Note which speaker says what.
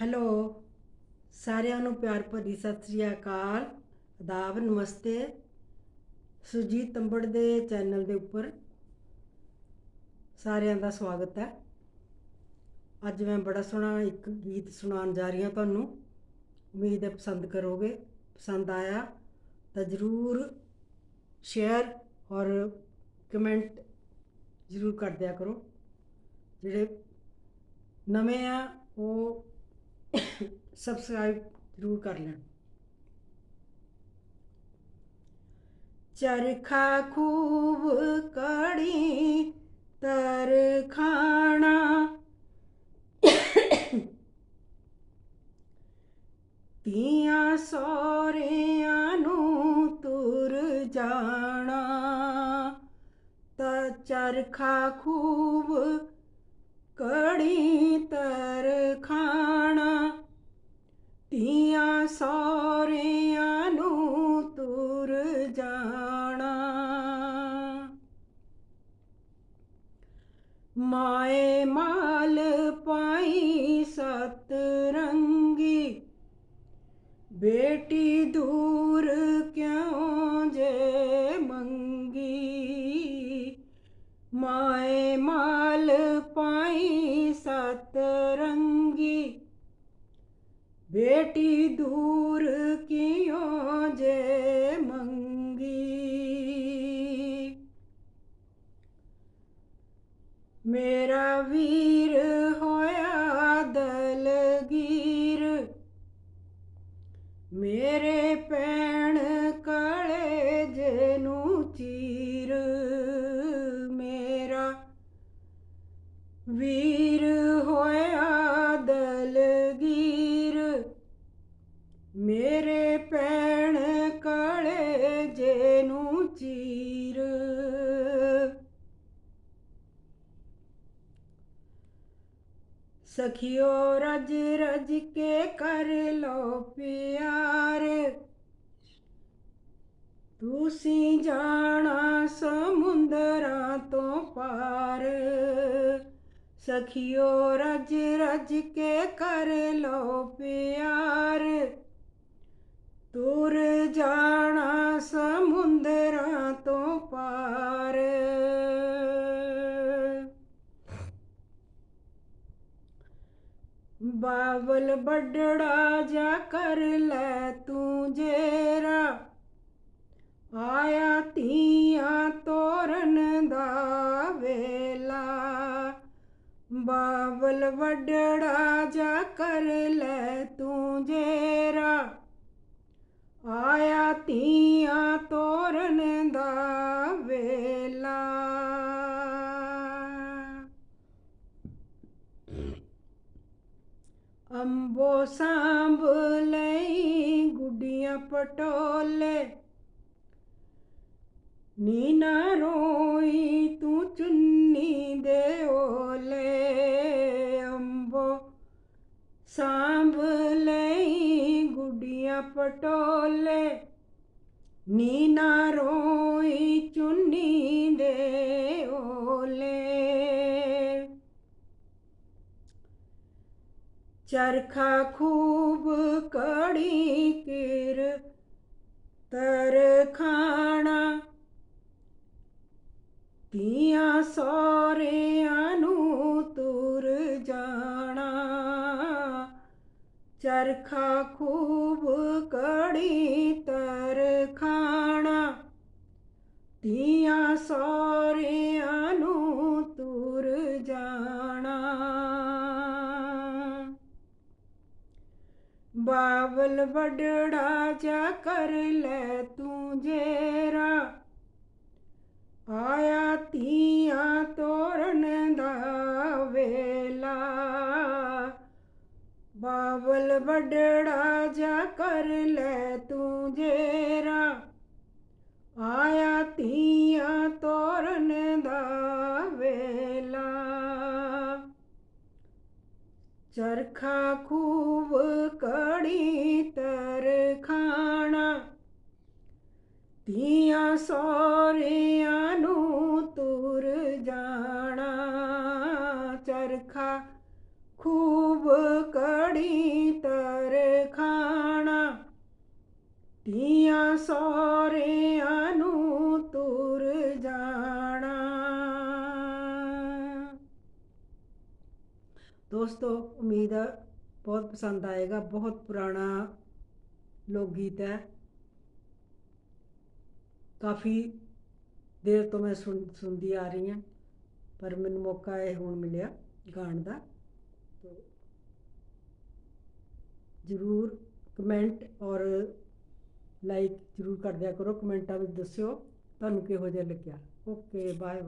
Speaker 1: Hello. ਸਾਰਿਆਂ ਨੂੰ ਪਿਆਰ ਭਰੀ ਸਤਿ ਸ੍ਰੀ ਅਕਾਲ। ਆਦਾਬ ਨਮਸਤੇ। ਸੁਜੀਤ ਤੰਬੜ ਦੇ ਚੈਨਲ ਦੇ ਉੱਪਰ ਸਾਰਿਆਂ ਦਾ ਸਵਾਗਤ ਹੈ। ਅੱਜ ਮੈਂ ਬੜਾ ਸੋਹਣਾ ਇੱਕ ਗੀਤ ਸੁਣਾਉਣ ਜਾ ਰਹੀ ਹਾਂ ਤੁਹਾਨੂੰ। ਉਮੀਦ ਹੈ ਪਸੰਦ ਕਰੋਗੇ। ਪਸੰਦ ਆਇਆ ਤਾਂ ਜ਼ਰੂਰ ਸ਼ੇਅਰ ਔਰ ਕਮੈਂਟ ਜ਼ਰੂਰ ਕਰ ਦਿਆ ਕਰੋ। ਜਿਹੜੇ ਨਵੇਂ ਆ, ਉਹ ਸਬਸਕ੍ਰਾਈਬ ਜ਼ਰੂਰ ਕਰ ਲੈਣ। ਚਰਖਾ ਖੂਬ ਕੜੀ ਤਰ ਖਾਣਾ ਤੀਆਂ ਸੋਰਿਆਂ ਨੂੰ ਤੁਰ ਜਾਣਾ। ਤਾਂ ਚਰਖਾ ਖੂਬ ਕੜੀ ਤਰ ਖਾਣਾ ਸੋਰਿਆਂ ਨੂੰ ਤੁਰ ਜਾਣਾ। ਮਾਏ ਮਾਲ ਪਾਈ ਸਤ ਰੰਗੀ ਬੇਟੀ ਦੂਰ ਕਿਉਂ ਜੇ ਮੰਗੀ? ਮਾਏ ਮਾਲ ਪਾਈ ਸਤ ਰੰਗੀ ਬੇਟੀ ਦੂਰ ਕਿਉਂ ਜੇ ਮੰਗੀ? ਮੇਰਾ ਵੀਰ ਹੋਇਆ ਦਲਗੀਰ, ਮੇਰੇ ਪੈਣ ਕਾਲੇ ਜੇ ਨੂੰ ਚੀਰ, ਮੇਰਾ ਸਖਿਓ ਰਜ ਰਜ ਕੇ ਕਰ ਲੋ ਪਿਆਰ। ਤੁਸੀਂ ਜਾਣਾ ਸਮੁੰਦਰਾਂ ਤੋਂ ਪਾਰ। ਸਖਿਓ ਰਜ ਰਜ ਕੇ ਕਰ ਲੋ ਪਿਆਰ। ਤੁਰ ਜਾਣਾ ਸਮੁੰਦਰਾਂ ਤੋਂ ਪਾਰ। ਬਾਬਲ ਬੱਡੜਾ ਜਾ ਕਰ ਲੈ ਤੂੰ ਜੇਰਾ। ਆਇਆ ਧੀਆਂ ਤੋਰਨ ਦਾ ਵੇਲਾ। ਬਾਬਲ ਵੱਡੜਾ ਜਾ ਕਰ ਲੈ ਤੂੰ ਜੇਰਾ। ਆਇਆ ਧੀਆਂ ਤੋਰਨ ਦਾ ਅੰਬੋ ਸਾਂਭ ਲਈ ਗੁੱਡੀਆਂ ਪਟੋਲੇ। ਨੀਨਾ ਰੋਈ, ਤੂੰ ਚੁੰਨੀ ਦੇ ਓਲੇ। ਅੰਬੋ, ਸਾਂਭ ਲਈ ਗੁੱਡੀਆਂ ਪਟੋਲੇ। ਨੀਨਾ ਰੋਈ, ਚੁੰਨੀ ਦੇ ਓਲੇ। ਚਰਖਾ ਖੂਬ ਕੜੀ ਕਿਰ, ਤਰ ਖਾਣਾ ਤੀਆਂ ਸੋਰਿਆਂ ਨੂੰ ਤੁਰ ਜਾਣਾ। ਚਰਖਾ ਖੂਬ ਕੜੀ ਤਰ ਖਾਣਾ, ਤੀਆਂ ਸੋਰਿਆਂ ਬਾਵਲ ਵੱਡੜਾ ਜਾ ਕਰ ਲੈ ਤੂੰ ਜੇਰਾ। ਆਇਆ ਤੀਆਂ ਤੋਰਨ ਦਾ ਵੇਲਾ। ਬਾਵਲ ਵੱਡੜਾ ਜਾ ਕਰ ਲੈ ਤੂੰ ਜੇਰਾ। ਆਇਆ ਤੀਆਂ ਤੋਰਨ ਦਾ ਵੇਲਾ। ਚਰਖਾ ਖੂ ਲੋੜੀ ਤਰਖਾਣਾ ਧੀਆਂ ਸੋਰਿਆਂ ਨੂੰ ਤੁਰ ਜਾਣਾ। ਚਰਖਾ ਖੂਬ ਕੜੀ ਤਰ ਖਾਣਾ। ਤੀਆਂ ਸੋਰਿਆਂ ਨੂੰ ਤੁਰ ਜਾਣਾ। ਦੋਸਤੋ, ਉਮੀਦ ਬਹੁਤ ਪਸੰਦ ਆਏਗਾ, ਬਹੁਤ ਪੁਰਾਣਾ ਲੋਕ ਗੀਤ ਹੈ। ਕਾਫੀ ਦੇਰ ਤੋਂ ਮੈਂ ਸੁਣ, ਸੁਣਦੀ ਆ ਰਹੀ ਹਾਂ, ਪਰ ਮੈਨੂੰ ਮੌਕਾ ਇਹ ਹੁਣ ਮਿਲਿਆ ਗਾਣ ਦਾ। ਤੋ ਜ਼ਰੂਰ ਕਮੈਂਟ ਔਰ ਲਾਈਕ ਜ਼ਰੂਰ ਕਰ ਦਿਆ ਕਰੋ, ਕਮੈਂਟਾਂ ਵਿੱਚ ਦੱਸਿਓ ਤੁਹਾਨੂੰ ਕਿਹੋ ਜਿਹਾ ਲੱਗਿਆ। Okay bye